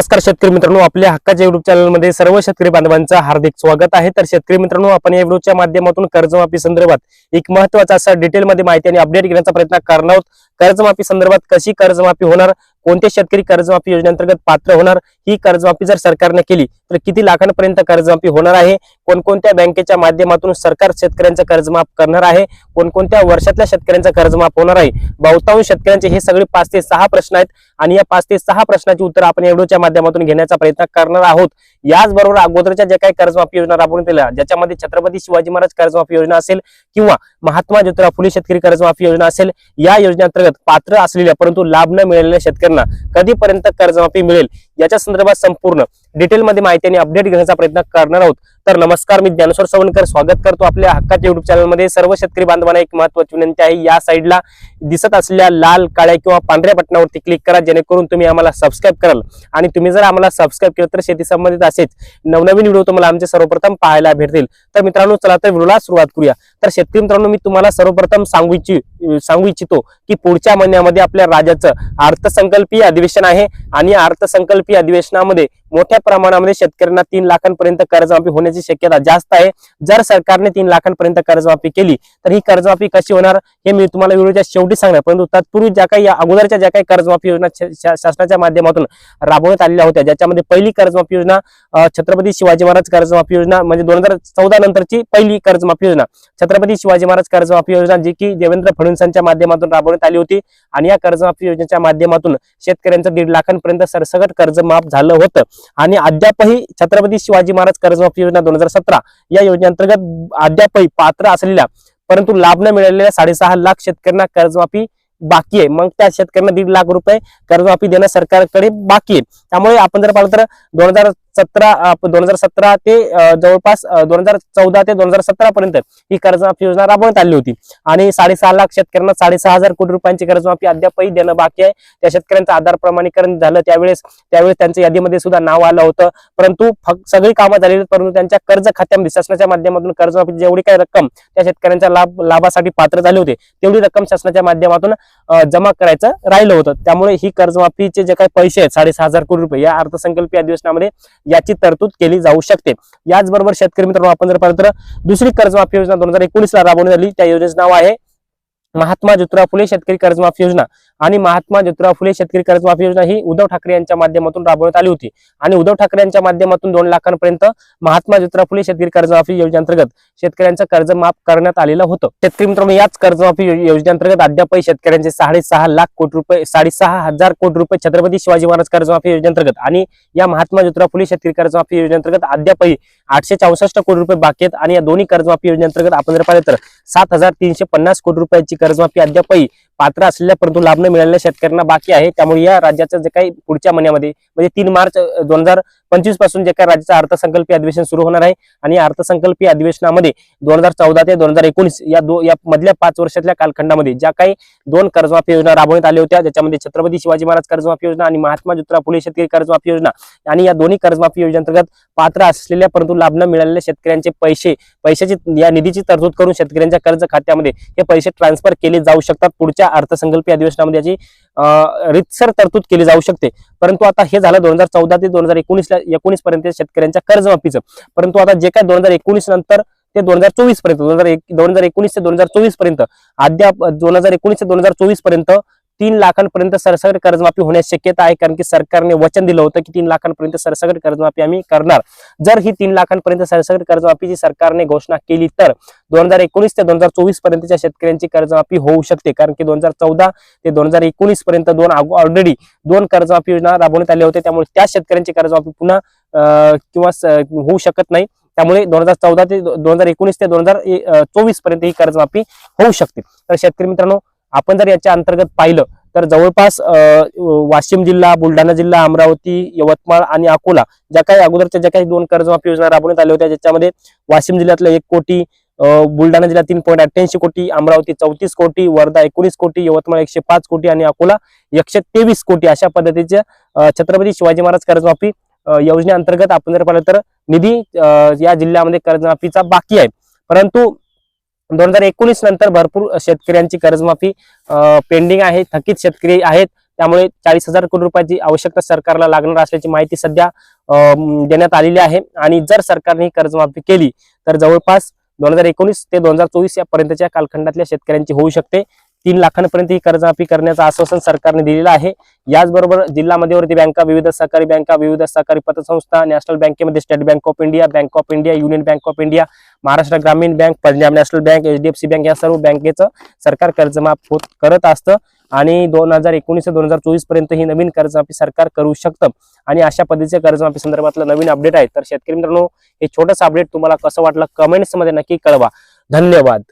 नमस्कार शेतकरी मित्रांनो आपल्या हक्काच्या युट्यूब चॅनलमध्ये सर्व शेतकरी बांधवांचं हार्दिक स्वागत आहे. तर शेतकरी मित्रांनो आपण या व्हिडिओच्या माध्यमातून कर्जमाफी संदर्भात एक महत्त्वाचा असा डिटेलमध्ये माहिती आणि अपडेट घेण्याचा प्रयत्न करणार आहोत. कर्जमाफी संदर्भात कशी कर्जमाफी होणार? कोणते शेतकरी कर्जमाफी योजनेअंतर्गत पात्र होणार? ही कर्जमाफी जर सरकारने केली तर किती लाखांपर्यंत कर्जमाफी होणार आहे? कोणकोणत्या बँकेच्या माध्यमातून सरकार शेतकऱ्यांचा कर्जमाफ करणार आहे? कोणकोणत्या वर्षातल्या शेतकऱ्यांचा कर्जमाफ होणार आहे? बहुतांश शेतकऱ्यांचे हे सगळे पाच ते सहा प्रश्न आहेत. आणि या पाच ते सहा प्रश्नाची उत्तर आपण एवढोच्या माध्यमातून घेण्याचा प्रयत्न करणार आहोत. याचबरोबर अगोदरच्या ज्या काही कर्जमाफी योजना राबवण्यात आल्या ज्याच्यामध्ये छत्रपती शिवाजी महाराज कर्जमाफी योजना असेल किंवा महात्मा ज्योतिराव फुले शेतकरी कर्जमाफी योजना असेल या योजनेअंतर्गत पात्र असलेल्या परंतु लाभ न मिळालेल्या शेतकऱ्यांना कधीपर्यंत कर्जमाफी मिळेल? याच्या संदर्भात संपूर्ण डिटेलमध्ये माहिती आणि अपडेट घेण्याचा प्रयत्न करणार आहोत. तर नमस्कार मी ज्ञानेश्वर सवणकर स्वागत करतो आपल्या हक्काच्या युट्यूब चॅनलमध्ये सर्व शेतकरी बांधवांना एक महत्वाची विनंती आहे. या साईडला दिसत असलेल्या लाल काळ्या किंवा पांढऱ्या बटनावरती क्लिक करा जेणेकरून तुम्ही आम्हाला सबस्क्राईब कराल. आणि तुम्ही जर आम्हाला सबस्क्राईब केलं तर शेती संबंधित असेच नवनवीन व्हिडिओ तुम्हाला आमचे सर्वप्रथम पाहायला भेटतील. तर मित्रांनो चला तर व्हिडिओला सुरुवात करूया. तर शेतकरी मित्रांनो मी तुम्हाला सर्वप्रथम सांगू इच्छि सांगू इच्छितो की पुढच्या महिन्यामध्ये आपल्या राज्याचं अर्थसंकल्पीय अधिवेशन आहे. आणि अर्थसंकल्पीय अधिवेशनामध्ये मोठ्या प्रमाणामध्ये शेतकऱ्यांना तीन लाखांपर्यंत कर्जमाफी होण्याची शक्यता जास्त आहे. जर सरकारने तीन लाखांपर्यंत कर्जमाफी केली तर ही कर्जमाफी कशी होणार हे मी तुम्हाला व्हिडिओच्या शेवटी सांगणार. परंतु तत्पूर्वी ज्या काही या अगोदरच्या ज्या काही कर्जमाफी योजना शा- शासनाच्या माध्यमातून राबवण्यात आलेल्या होत्या ज्याच्यामध्ये पहिली कर्जमाफी योजना छत्रपती शिवाजी महाराज कर्जमाफी योजना म्हणजे दोन हजार चौदा नंतरची पहिली कर्जमाफी योजना. छत्रपती शिवाजी महाराज कर्जमाफी योजना जी की देवेंद्र फडणवीसांच्या माध्यमातून राबवण्यात आली होती. आणि या कर्जमाफी योजनेच्या माध्यमातून शेतकऱ्यांचं दीड लाखांपर्यंत सरसकट कर्ज माफ झालं होतं. आणि अद्यापही छत्रपती शिवाजी महाराज कर्जमाफी योजना दोन हजार सतरा या योजनेअंतर्गत अद्यापही पात्र असलेल्या परंतु लाभ न मिळालेल्या साडेसहा लाख शेतकऱ्यांना कर्जमाफी बाकी आहे. मग त्या शेतकऱ्यांना दीड लाख रुपये कर्जमाफी देणं सरकारकडे बाकी आहे. त्यामुळे आपण जर पाहिलं तर दोन हजार सतरा दोन हजार सतरा ते जवळपास दोन हजार चौदा ते दोन हजार सतरा पर्यंत ही कर्जमाफी योजना राबवण्यात आली होती. आणि साडेसहा लाख शेतकऱ्यांना साडेसहा हजार कोटी रुपयांची कर्जमाफी अद्यापही देणं बाकी आहे. त्या शेतकऱ्यांचं आधार प्रमाणीकरण झालं त्यावेळेस त्यावेळेस त्यांच्या यादीमध्ये सुद्धा नाव आलं होतं. परंतु फक्त सगळी कामं झालेली परंतु त्यांच्या कर्ज खात्यामध्ये शासनाच्या माध्यमातून कर्जमाफी जेवढी काही रक्कम त्या शेतकऱ्यांच्या लाभ लाभासाठी पात्र झाले होते तेवढी रक्कम शासनाच्या माध्यमातून जमा करायचं राहिलं होतं. त्यामुळे ही कर्जमाफीचे जे काही पैसे आहेत साडेसहा हजार कोटी रुपये या अर्थसंकल्पीय अधिवेशनामध्ये याची तरतूद केली जाऊ शकते. याचबरोबर शेतकरी मित्रांनो आपण जर पाहिलं तर दुसरी कर्जमाफी योजना दोन हजार एकोणीस ला राबवण्यात आली. त्या योजनेचं नाव आहे महात्मा ज्योतिराव फुले शेतकरी कर्जमाफी योजना. आणि महात्मा ज्योतिराव फुले शेतकरी कर्जमाफी योजना ही उद्धव ठाकरे यांच्या माध्यमातून राबवण्यात आली होती. आणि उद्धव ठाकरे यांच्या माध्यमातून दोन लाखांपर्यंत महात्मा ज्योतिराव फुले शेतकरी कर्जमाफी योजनेअंतर्गत शेतकऱ्यांचं कर्ज माफ करण्यात आलेलं होतं. शेतकरी मित्रांनो याच कर्जमाफी योजनेअंतर्गत अद्यापही शेतकऱ्यांचे साडेसहा लाख कोटी रुपये साडेसहा हजार कोटी रुपये छत्रपती शिवाजी महाराज कर्जमाफी योजनेअंतर्गत आणि या महात्मा ज्योतिराव फुले शेतकरी कर्जमाफी योजनेअंतर्गत अद्यापही आठशे चौसष्ट कोटी रुपये बाकी आहेत आणि या दोन्ही कर्जमाफी योजनेअंतर्गत आपण जर पाहिलं तर सात हजार तीनशे पन्नास कोटी रुपयाची कर्जमाफी अद्यापही पात्र असलेल्या परंतु लाभ न मिळालेल्या शेतकऱ्यांना बाकी आहे. त्यामुळे या राज्याचं जे काही पुढच्या महिन्यामध्ये म्हणजे तीन मार्च दोन हजार पंचवीसपासून जे काही राज्याचं अर्थसंकल्पीय अधिवेशन सुरू होणार आहे आणि अर्थसंकल्पीय अधिवेशनामध्ये दोन हजार चौदा ते दोन हजार एकोणीस या दो या मधल्या पाच वर्षातल्या कालखंडामध्ये ज्या काही दोन कर्जमाफी योजना राबवण्यात आल्या होत्या ज्याच्यामध्ये छत्रपती शिवाजी महाराज कर्जमाफी योजना आणि महात्मा ज्योतिराव फुले शेतकरी कर्जमाफी योजना आणि या दोन्ही कर्जमाफी योजनेअंतर्गत पात्र असलेल्या परंतु लाभ न मिळालेल्या शेतकऱ्यांचे पैसे पैशाची या निधीची तरतूद करून शेतकऱ्यांच्या कर्ज खात्यामध्ये हे पैसे ट्रान्सफर केले जाऊ शकतात. पुढच्या अर्थसंकल्पीय अधिवेशनामध्ये याची रितसर तरतूद केली जाऊ शकते. परंतु आता हे झालं दोन हजार चौदा ते दोन हजार एकोणीसला एकोणीस पर्यंत शेतकऱ्यांच्या कर्जमाफीचं. परंतु आता जे काय दोन हजार एकोणीस नंतर ते दोन हजार चोवीसपर्यंत दोन हजार एक दोन हजार एकोणीस ते दोन हजार चोवीसपर्यंत अद्याप दोन हजार एकोणीस ते दोन हजार चोवीसपर्यंत तीन लाखांपर्यंत सरसकट कर्जमाफी होण्याची शक्यता आहे कारण की सरकारने वचन दिलं होतं की तीन लाखांपर्यंत सरसकट कर्जमाफी आम्ही करणार. जर ही तीन लाखांपर्यंत सरसकट कर्जमाफीची सरकारने घोषणा केली तर दोन हजार एकोणीस ते दोन हजार चोवीस पर्यंतच्या शेतकऱ्यांची कर्जमाफी होऊ शकते कारण की दोन हजार चौदा ते दोन हजार एकोणीस पर्यंत दोन ऑलरेडी दोन कर्जमाफी योजना राबवण्यात आल्या होत्या. त्यामुळे त्या शेतकऱ्यांची कर्जमाफी पुन्हा किंवा होऊ शकत नाही. त्यामुळे दोन हजार चौदा ते दोन हजार एकोणीस ते दोन हजार चोवीसपर्यंत ही कर्जमाफी होऊ शकते. तर शेतकरी मित्रांनो आपण जर याच्या अंतर्गत पाहिलं तर जवळपास वाशिम जिल्हा बुलढाणा जिल्हा अमरावती यवतमाळ आणि अकोला ज्या काही अगोदरच्या ज्या काही दोन कर्जमाफी योजना राबवण्यात आल्या होत्या ज्याच्यामध्ये वाशिम जिल्ह्यातलं एक कोटी बुलढाणा जिल्हा तीन पॉईंट अठ्ठ्याऐंशी कोटी अमरावती चौतीस कोटी वर्धा एकोणीस कोटी यवतमाळ एकशे पाच कोटी आणि अकोला एकशे तेवीस कोटी अशा पद्धतीच्या छत्रपती शिवाजी महाराज कर्जमाफी योजनेअंतर्गत आपण जर पाहिलं तर निधी या जिल्ह्यामध्ये कर्जमाफीचा बाकी आहे. परंतु दोन हजार एकोणीस नंतर भरपूर शेतकऱ्यांची कर्जमाफी पेंडिंग आहे थकीत शेतकरी आहेत. त्यामुळे चाळीस हजार कोटी रुपयाची आवश्यकता सरकारला लागणार असल्याची माहिती सध्या देण्यात आलेली आहे. आणि जर सरकारने ही कर्जमाफी केली तर जवळपास दोन हजार एकोणीस ते दोन हजार चोवीस या पर्यंतच्या कालखंडातल्या शेतकऱ्यांची होऊ शकते. तीन लाखांपर्यंत ही कर्जमाफी करण्याचं आश्वासन सरकारने दिलेलं आहे. याचबरोबर जिल्हा मध्यवर्ती बँका विविध सहकारी बँका विविध सहकारी पतसंस्था नॅशनल बँकेमध्ये State Bank of India Bank of India Union Bank of India Maharashtra Gramin Bank Punjab National Bank HDFC Bank या सर्व बँकेचं सरकार कर्जमाफ होत करत असतं. आणि दोन हजार एकोणीस ते दोन हजार चोवीसपर्यंत ही नवीन कर्जमाफी सरकार करू शकतं. आणि अशा पद्धतीच्या कर्जमाफी संदर्भातलं नवीन अपडेट आहे तर शेतकरी मित्रांनो हे छोटंसं अपडेट तुम्हाला कसं वाटलं कमेंट्समध्ये नक्की कळवा. धन्यवाद.